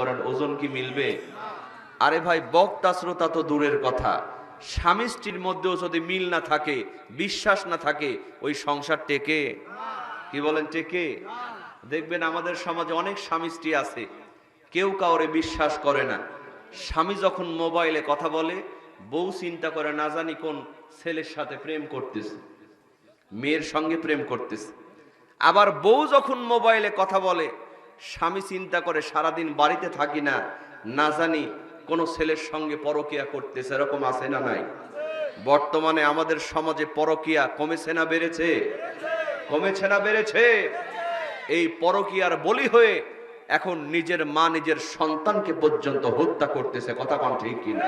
করেন ওজন কি মিলবে? আরে ভাই, বক্তা, শ্রোতা তো দূরের কথা। স্বামী স্ত্রীর মধ্যেও যদি মিল না থাকে, বিশ্বাস না থাকে, ওই সংসার টেকে। কি বলেন, টেকে? দেখবেন আমাদের সমাজে অনেক স্বামী স্ত্রী আছে, কেউ কাউরে বিশ্বাস করে না। স্বামী যখন মোবাইলে কথা বলে, বউ চিন্তা করে, না জানি কোন ছেলের সাথে প্রেম করতেছে, মেয়ের সঙ্গে প্রেম করতেছে। আবার বউ যখন মোবাইলে কথা বলে স্বামী চিন্তা করে সারাদিন বাড়িতে থাকি না না জানি কোন ছেলের সঙ্গে পরকিয়া করতেছে, এরকম আছে না নাই? বর্তমানে আমাদের সমাজে পরকিয়া কমেছে না বেড়েছে? কমেছে না বেড়েছে? এই পরকিয়ার বলি হয়ে এখন নিজের মা নিজের সন্তানকে পর্যন্ত হত্যা করতেছে, কথা কন ঠিক কিনা?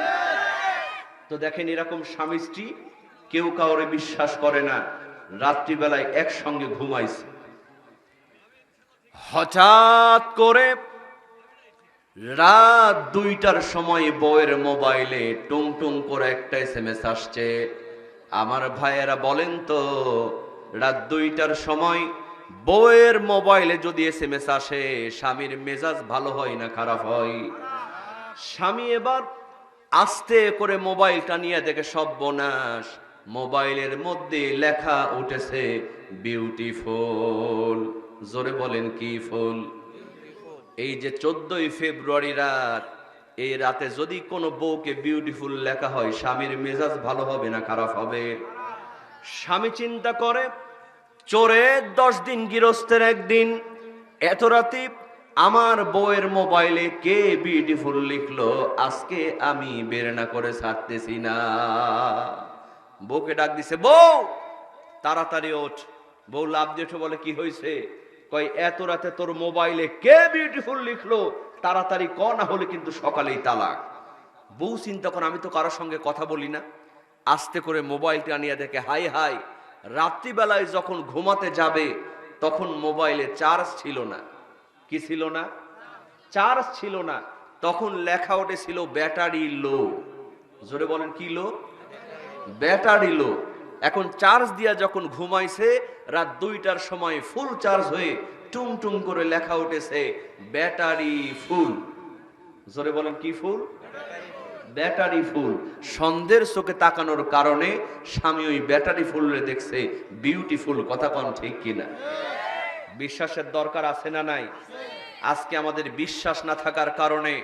তো দেখেন এরকম স্বামী স্ত্রী কেউ কাউরে বিশ্বাস করে না, রাত্রিবেলায় একসঙ্গে ঘুমাইছে। হঠাৎ করে রাত দুইটার সময় বউয়ের মোবাইলে টুং টুং করে একটা এস এম এস আসছে। আমার ভাইয়েরা বলেন তো, রাত দুইটার সময় বউয়ের মোবাইলে যদি এস এম এস আসে, স্বামীর মেজাজ ভালো হয় না খারাপ হয়? স্বামী এবার আস্তে করে মোবাইলটা নিয়ে দেখে সব বোনাস মোবাইলের মধ্যে লেখা উঠেছে বিউটিফুল জোরে বলেন কি ফুল? এই যে চোদ্দই ফেব্রুয়ারি রাত, এই রাতে যদি কোনো বউকে বিউটিফুল লেখা হয়, স্বামীর মেজাজ ভালো হবে না খারাপ হবে? স্বামী চিন্তা করে, চোরে দশ দিন গৃহস্থের একদিন, এত রাতে আমার বউয়ের মোবাইলে কে বিউটিফুল লিখলো? আজকে আমি বের না করে ছাড়তেছি না। বউকে ডাক দিছে, বউ, তাড়াতাড়ি ওঠ। বউ লাভ দিয়ে বলে, কি হয়েছে কয়, এত রাতে তোর মোবাইলে কে বিউটিফুল লিখলো? তাড়াতাড়ি ক, না হলে কিন্তু সকালেই তালাক। বউ চিন্তা করে, আমি তো কারোর সঙ্গে কথা বলি না। আস্তে করে মোবাইলটা নিয়ে দেখে, হাই হাই, রাত্রিবেলায় যখন ঘুমাতে যাবে, তখন মোবাইলে চার্জ ছিল না। কি ছিল না? চার্জ ছিল না। তখন লেখা উঠেছিল ব্যাটারি লো। জোরে বলেন, কি লো? ব্যাটারি লো। এখন চার্জ দিয়া যখন ঘুমাইছে, রাত দুইটার সময় ফুল চার্জ হয়ে টুং টুং করে লেখা উঠেছে ব্যাটারি ফুল জোরে বলেন, কি ফুল ব্যাটারি ফুল সন্ধ্যের চোখে তাকানোর কারণে স্বামী ওই ব্যাটারি ফুলরে দেখছে বিউটিফুল কথা কন ঠিক কিনা? বিশ্বাসের দরকার আছে না নাই? আজকে আমাদের বিশ্বাস না থাকার কারণে